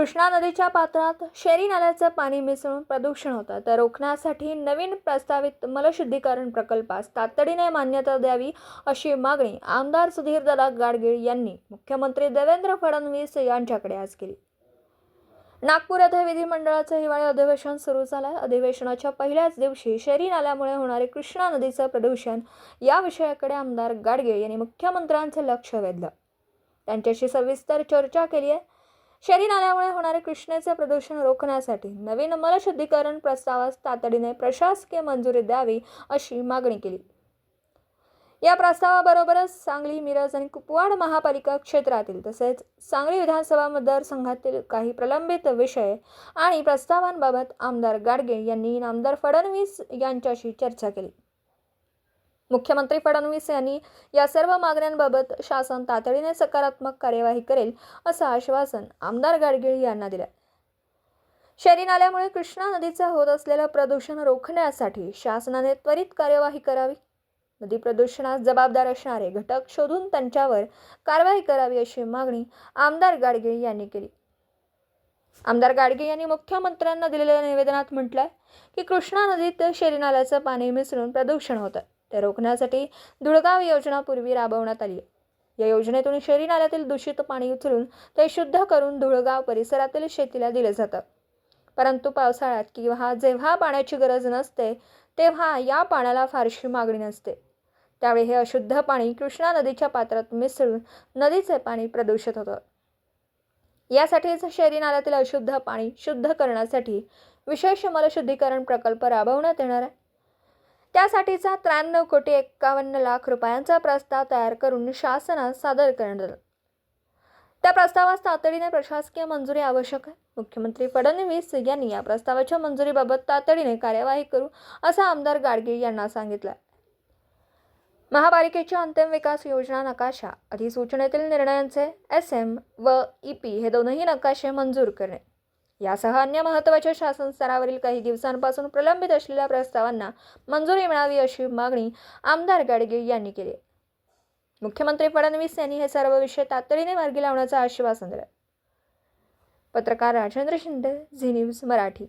कृष्णा नदीच्या पात्रात शेरी नाल्याचं पाणी मिसळून प्रदूषण होतं. तर रोखण्यासाठी नवीन प्रस्तावित मलशुद्धीकरण प्रकल्पास तातडीने मान्यता द्यावी अशी मागणी आमदार सुधीर दला गाडगीळ यांनी मुख्यमंत्री देवेंद्र फडणवीस यांच्याकडे आज केली. नागपूर येथे विधिमंडळाचं हिवाळी अधिवेशन सुरू झालं अधिवेशनाच्या पहिल्याच दिवशी शेरी नाल्यामुळे होणारे कृष्णा नदीचं प्रदूषण या विषयाकडे आमदार गाडगीळ यांनी मुख्यमंत्र्यांचं लक्ष वेधलं. त्यांच्याशी सविस्तर चर्चा केली आहे. शरीर नाल्यामुळे होणारे कृष्णेचे प्रदूषण रोखण्यासाठी नवीन मलशुद्धीकरण प्रस्तावास तातडीने प्रशासकीय मंजुरी द्यावी अशी मागणी केली. या प्रस्तावाबरोबरच सांगली मिरज आणि कुपवाड महापालिका क्षेत्रातील तसेच सांगली विधानसभा मतदारसंघातील काही प्रलंबित विषय आणि प्रस्तावांबाबत आमदार गाडगे यांनी आमदार फडणवीस यांच्याशी चर्चा केली. मुख्यमंत्री फडणवीस यांनी या सर्व मागण्यांबाबत शासन तातडीने सकारात्मक कार्यवाही करेल असं आश्वासन आमदार गाडगिळ यांना दिलं. शहरी नाल्यामुळे कृष्णा नदीचं होत असलेलं प्रदूषण रोखण्यासाठी शासनाने त्वरित कार्यवाही करावी. नदी प्रदूषणास जबाबदार असणारे घटक शोधून त्यांच्यावर कारवाई करावी अशी मागणी आमदार गाडगीळ यांनी केली. आमदार गाडगे यांनी मुख्यमंत्र्यांना दिलेल्या निवेदनात म्हटलंय की कृष्णा नदीत शेरी नाल्याचं पाणी मिसळून प्रदूषण होतं. ते रोखण्यासाठी धुळगाव योजना पूर्वी राबवण्यात आली. आहे या योजनेतून शेरी नाल्यातील दूषित पाणी उचलून ते शुद्ध करून धुळगाव परिसरातील शेतीला दिलं जातं. परंतु पावसाळ्यात किंवा जेव्हा पाण्याची गरज नसते तेव्हा या पाण्याला फारशी मागणी नसते. त्यावेळी हे अशुद्ध पाणी कृष्णा नदीच्या पात्रात मिसळून नदीचे पाणी प्रदूषित होतं. यासाठीच शहरी नाल्यातील अशुद्ध पाणी शुद्ध करण्यासाठी विशेष मलशुद्धीकरण प्रकल्प राबवण्यात येणार आहे. त्यासाठीचा त्र्याण्णव कोटी एक्कावन्न लाख रुपयांचा प्रस्ताव तयार करून शासनात सादर करण्यात आला. त्या प्रस्तावास तातडीने प्रशासकीय मंजुरी आवश्यक आहे. मुख्यमंत्री फडणवीस यांनी या प्रस्तावाच्या मंजुरीबाबत तातडीने कार्यवाही करू असं आमदार गाडगीळ यांना सांगितलं महापालिकेच्या अंतिम विकास योजना नकाशा अधिसूचनेतील निर्णयांचे एस एम व ई पी हे दोनही नकाशे मंजूर करणे. यासह अन्य महत्त्वाच्या शासन स्तरावरील काही दिवसांपासून प्रलंबित असलेल्या प्रस्तावांना मंजुरी मिळावी अशी मागणी आमदार गाडगीळ यांनी केली. मुख्यमंत्री फडणवीस यांनी हे सर्व विषय तातडीने मार्गी लावण्याचं आश्वासन दिलं. पत्रकार राजेंद्र शिंदे झी न्यूज मराठी.